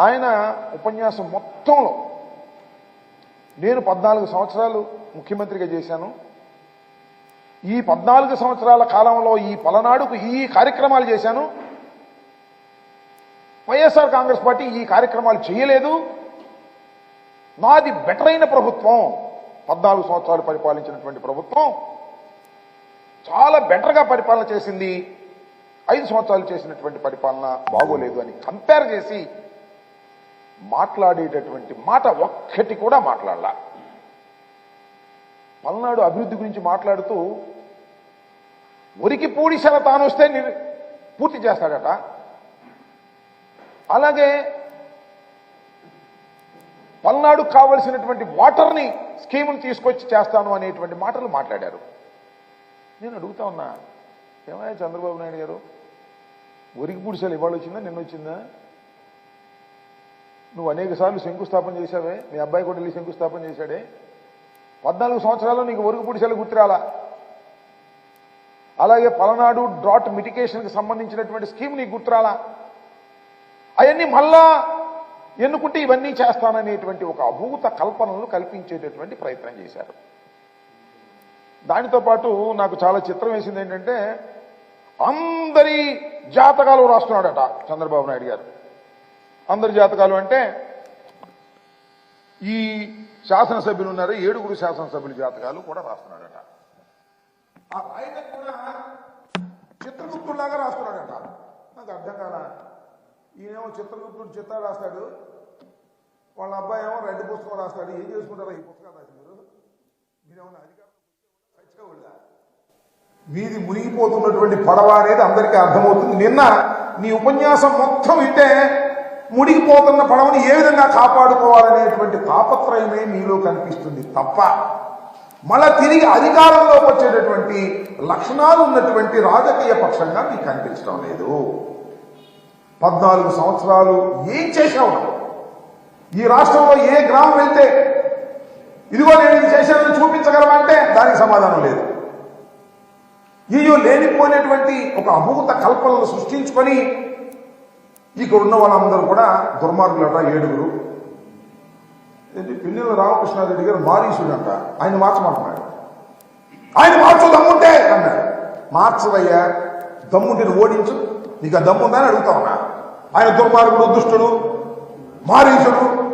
ఆయన ఉపన్యాసం మొత్తంలో నేను పద్నాలుగు సంవత్సరాలు ముఖ్యమంత్రిగా చేశాను. ఈ పద్నాలుగు సంవత్సరాల కాలంలో ఈ పలనాడుకు ఈ కార్యక్రమాలు చేశాను. వైఎస్ఆర్ కాంగ్రెస్ పార్టీ ఈ కార్యక్రమాలు చేయలేదు. నాది బెటర్ అయిన ప్రభుత్వం. పద్నాలుగు సంవత్సరాలు పరిపాలించినటువంటి ప్రభుత్వం. చాలా బెటర్గా పరిపాలన చేసింది. ఐదు సంవత్సరాలు చేసినటువంటి పరిపాలన బాగోలేదు అని కంపేర్ చేసి మాట్లాడేటటువంటి మాట ఒక్కటి కూడా మాట్లాడాల. పల్నాడు అభివృద్ధి గురించి మాట్లాడుతూ ఉరికి పూడిసల తాను వస్తే పూర్తి చేస్తాడట. అలాగే పల్నాడు కావలసినటువంటి వాటర్ని స్కీములు తీసుకొచ్చి చేస్తాను అనేటువంటి మాటలు మాట్లాడారు. నేను అడుగుతా ఉన్నా ఏమయ్యా చంద్రబాబు నాయుడు గారు? ఒరికి పూడిసెలు ఇవాళ వచ్చిందా? నిన్న వచ్చిందా? నువ్వు అనేక సార్లు శంకుస్థాపన చేశావే. మీ అబ్బాయి కూడా వెళ్ళి శంకుస్థాపన చేశాడే. పద్నాలుగు సంవత్సరాల్లో నీకు ఒరుగు పుడిసెలు గుర్తురాలా? అలాగే పలనాడు డ్రాట్ మిటికేషన్కి సంబంధించినటువంటి స్కీమ్ నీకు గుర్తురాలా? అవన్నీ మళ్ళా ఎన్నుకుంటే ఇవన్నీ చేస్తాననేటువంటి ఒక అభూత కల్పనలు కల్పించేటటువంటి ప్రయత్నం చేశారు. దానితో పాటు నాకు చాలా చిత్రం వేసింది ఏంటంటే అందరి జాతకాలు రాస్తున్నాడట చంద్రబాబు నాయుడు గారు. అందరి జాతకాలు అంటే ఈ శాసనసభ్యులు ఉన్నారు ఏడుగురు శాసనసభ్యుల జాతకాలు కూడా రాస్తున్నాడట. ఆ రాయటం కూడా చిత్రగుప్తులాగా రాస్తున్నాడట. నాకు అర్థం కాల. ఈయనేమో చిత్రగుప్తుడు చిత్రాలు రాస్తాడు వాళ్ళ అబ్బాయి ఏమో రెడ్ పుస్తకం రాస్తాడు ఏం చేసుకుంటారా ఈ పుస్తకాలు రాసి మీరు మీరేమన్నా అధికారం వచ్చేవాళ్ళ వీధి మునిగిపోతున్నటువంటి పడవ అనేది అందరికీ అర్థమవుతుంది. నిన్న నీ ఉపన్యాసం మొత్తం వింటే మునిగిపోతున్న పడవని ఏ విధంగా కాపాడుకోవాలనేటువంటి తాపత్రయమే మీలో కనిపిస్తుంది తప్ప మళ్ళా తిరిగి అధికారంలోకి వచ్చేటటువంటి లక్షణాలు ఉన్నటువంటి రాజకీయ పక్షంగా మీకు కనిపించడం లేదు. పద్నాలుగు సంవత్సరాలు ఏం చేశావు? ఈ రాష్ట్రంలో ఏ గ్రామం వెళ్తే ఇదిగో నేను ఇది చేశానని చూపించగలమంటే దానికి సమాధానం లేదు. ఈయో లేనిపోయినటువంటి ఒక అభూత కల్పనలు సృష్టించుకొని ఇక్కడ ఉన్న వాళ్ళందరూ కూడా దుర్మార్గులట ఏడుగురు. ఏంటి? పిల్లల రామకృష్ణారెడ్డి గారు మారీసుడు అంట ఆయన మార్చమంటున్నాడు ఆయన మార్చు దమ్ముంటే అన్నాడు. మార్చవయ్యా దమ్ముంటే ఓడించు. నీకు ఆ దమ్ముందని అడుగుతా ఉన్నా. ఆయన దుర్మార్గుడు దుష్టుడు మారీసుడు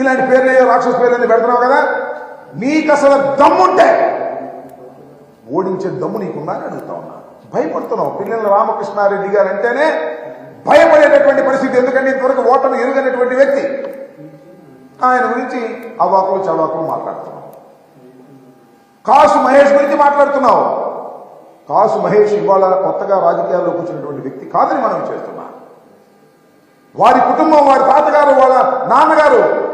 ఇలాంటి పేర్లు రాక్షస పేర్లు పెడుతున్నావు కదా? నీకు అసలు దమ్ముంటే ఓడించే దమ్ము నీకుందా అడుగుతా ఉన్నా. భయపడుతున్నావు. పిల్లల రామకృష్ణారెడ్డి గారు అంటేనే భయపడేటటువంటి పరిస్థితి. ఎందుకంటే ఇంతవరకు ఓటమి ఎరుగనటువంటి వ్యక్తి. ఆయన గురించి అవాకులు చవాకులు మాట్లాడుతున్నావు. కాసు మహేష్ గురించి మాట్లాడుతున్నావు. కాసు మహేష్ ఇవాళ కొత్తగా రాజకీయాల్లోకి వచ్చినటువంటి వ్యక్తి కాదని మనం చేస్తున్నాం. వారి కుటుంబం వారి తాతగారు వాళ్ళ నాన్నగారు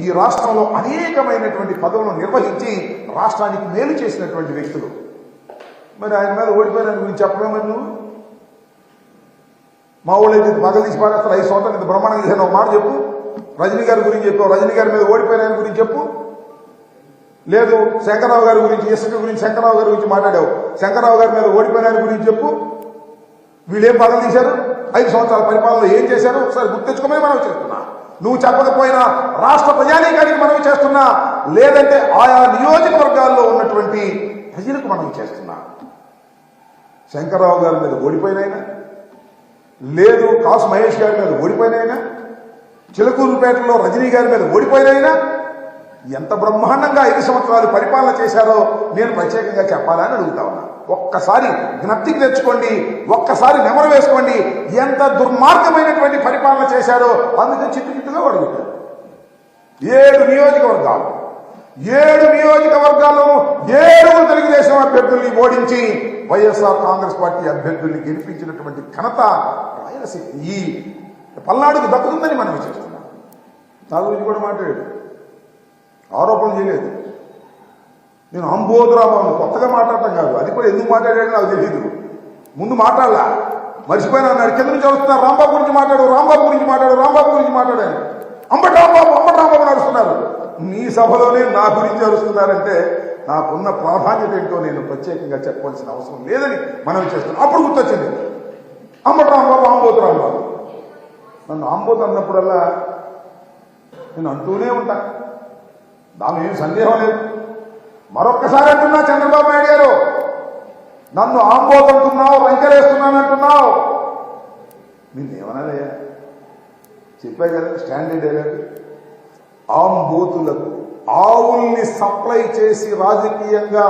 ఈ రాష్ట్రంలో అనేకమైనటువంటి పదవులను నిర్వహించి రాష్ట్రానికి మేలు చేసినటువంటి వ్యక్తులు. మరి ఆయన మీద ఓడిపోయిన గురించి చెప్పలేమని నువ్వు? మా ఊళ్ళో అయితే పగలు తీసి పారేస్తారు ఐదు సంవత్సరాలు ఇంత బ్రహ్మాండంగా చేశాను ఒక మాట చెప్పు. రజనీ గారి గురించి చెప్పావు రజనీ గారి మీద ఓడిపోయినాయని గురించి చెప్పు. లేదు శంకరరావు గారి గురించి ఇసుక గురించి శంకరరావు గారి గురించి మాట్లాడావు. శంకరరావు గారి మీద ఓడిపోయినాయని గురించి చెప్పు. వీళ్ళేం పగలు తీశారు? ఐదు సంవత్సరాల పరిపాలనలో ఏం చేశారు? ఒకసారి గుర్తించుకోమని మనం చేస్తున్నా. నువ్వు చెప్పకపోయినా రాష్ట్ర ప్రజానీకానికి మనం చేస్తున్నా. లేదంటే ఆయా నియోజకవర్గాల్లో ఉన్నటువంటి ప్రజలకు మనం చేస్తున్నా. శంకరరావు గారి మీద ఓడిపోయినైనా లేదు కాసు మహేష్ గారి మీద ఓడిపోయినైనా చిలకూరుపేటలో రజనీ గారి మీద ఓడిపోయినైనా ఎంత బ్రహ్మాండంగా ఐదు సంవత్సరాలు పరిపాలన చేశారో నేను ప్రత్యేకంగా చెప్పాలని అడుగుతా ఉన్నా. ఒక్కసారి జ్ఞప్తికి తెచ్చుకోండి ఒక్కసారి నెమరు వేసుకోండి ఎంత దుర్మార్గమైనటువంటి పరిపాలన చేశారో అందుకే చిట్టు చిట్టుగా అడుగుతారు ఏడు నియోజకవర్గాలు ఏడు నియోజకవర్గాల్లోనూ ఏడుగురు తెలుగుదేశం అభ్యర్థుల్ని ఓడించి వైఎస్ఆర్ కాంగ్రెస్ పార్టీ అభ్యర్థుల్ని గెలిపించినటువంటి ఘనత రాయలసీమ ఈ పల్నాడుకు దక్కుతుందని మనం చేస్తున్నాం నా గురించి కూడా మాట్లాడాడు. ఆరోపణలు చేయలేదు. నేను అంబోధరామాను కొత్తగా మాట్లాడటం కాదు. అది కూడా ఎందుకు మాట్లాడాడో నాకు తెలియదు ముందు మాట్లాడలా. మర్చిపోయినా అన్నాడు. కింద నుంచి వస్తున్నారు రాంబాబు గురించి మాట్లాడు రాంబాబు గురించి మాట్లాడు రాంబాబు గురించి మాట్లాడాను అంబటి రాంబాబు అంబటి రాంబాబు నడుస్తున్నారు. మీ సభలోనే నా గురించి అరుస్తున్నారంటే నాకున్న ప్రాధాన్యత ఏంటో నేను ప్రత్యేకంగా చెప్పవలసిన అవసరం లేదని మనం చేస్తున్నాం. అప్పుడు గుర్తొచ్చింది. అంబటి రాంబాబు ఆంబోతు రాంబాబు నన్ను ఆంబోతు అన్నప్పుడల్లా నేను అంటూనే ఉంటా. దాని ఏం సందేహం లేదు. మరొక్కసారి అంటున్నా చంద్రబాబు నాయుడు గారు. నన్ను ఆంబోతు అంటున్నావు వెంకరేస్తున్నాను అంటున్నావు. నిన్నేమనాలయ్యా చెప్పా కదా స్టాండర్డ్ డైలాగ్ ఆంబోతులకు ఆవుల్ని సప్లై చేసి రాజకీయంగా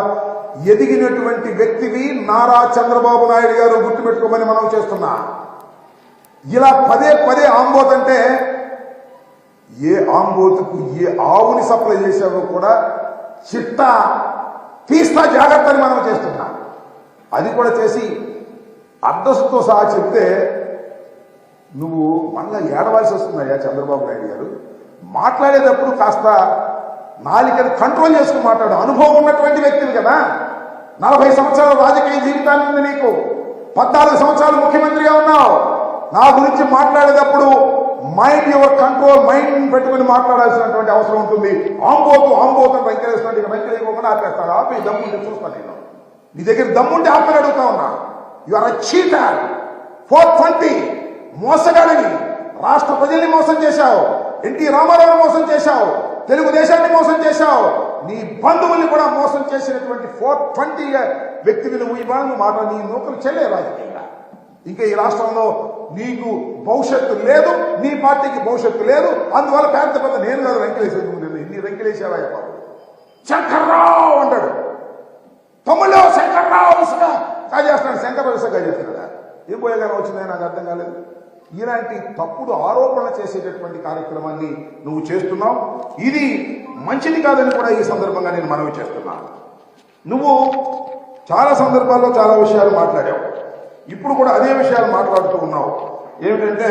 ఎదిగినటువంటి వ్యక్తివి నారా చంద్రబాబు నాయుడు గారు గుర్తుపెట్టుకోమని మనం చేస్తున్నా. ఇలా పదే పదే ఆంబోత్ అంటే ఏ ఆంబోతుకు ఏ ఆవుని సప్లై చేసావో కూడా చిట్ట తీస్తా జాగ్రత్త అని మనం చేస్తున్నాం. అది కూడా చేసి అడ్రస్తో సహా చెప్తే నువ్వు మళ్ళీ ఏడవలసి వస్తుందయ్యా చంద్రబాబు నాయుడు గారు. మాట్లాడేటప్పుడు కాస్త నాలికను కంట్రోల్ చేసుకుని మాట్లాడు. అనుభవం ఉన్నటువంటి వ్యక్తివి కదా. నలభై సంవత్సరాల రాజకీయ జీవితాన్ని ఉంది నీకు. పద్నాలుగు సంవత్సరాలు ముఖ్యమంత్రిగా ఉన్నావు. నా గురించి మాట్లాడేటప్పుడు మైండ్ యువర్ కంట్రోల్ మైండ్ పెట్టుకుని మాట్లాడాల్సినటువంటి అవసరం ఉంటుంది. ఆంబోతు ఆంబోతు అని వెంకటేశ్వరుడు ఇక వెంకటేశ్వరకుండా ఆపేస్తాడు. ఆపి దమ్ముంటే చూస్తాను నేను. నీ దగ్గర దమ్ముంటే ఆపని అడుగుతా ఉన్నా. You are cheater four twenty మోసగాడిని రాష్ట్ర ప్రజల్ని మోసం చేశావు. ఎన్టీ రామారావు మోసం చేశావు తెలుగుదేశాన్ని మోసం చేశావు నీ బంధువుల్ని కూడా మోసం చేసినటువంటి ఫోర్ ట్వంటీ వ్యక్తిని నువ్వు ఇవాళ నువ్వు మాట నీ నూకలు చెల్లే రాజకీయంగా ఇంకా ఈ రాష్ట్రంలో నీకు భవిష్యత్తు లేదు నీ పార్టీకి భవిష్యత్తు లేదు అందువల్ల పెద్ద పెద్ద నేను కాదు వెంకటేశ్వర నేను ఇన్ని వెంకటేశ్వర బాబు శంకర్రావు అంటాడు. తమ్ముళ్ళు శంకర్రావు ఇసుక కాజేస్తున్నాడు శంకర్రావు ఇసుక కాజేస్తున్నాడా? ఏం పోయేగానే వచ్చిందని నాకు అర్థం కాలేదు. ఇలాంటి తప్పుడు ఆరోపణలు చేసేటటువంటి కార్యక్రమాన్ని నువ్వు చేస్తున్నావు. ఇది మంచిది కాదని కూడా ఈ సందర్భంగా నేను మనవి చేస్తున్నాను నువ్వు చాలా సందర్భాల్లో చాలా విషయాలు మాట్లాడావు. ఇప్పుడు కూడా అదే విషయాలు మాట్లాడుతూ ఉన్నావు. ఏమిటంటే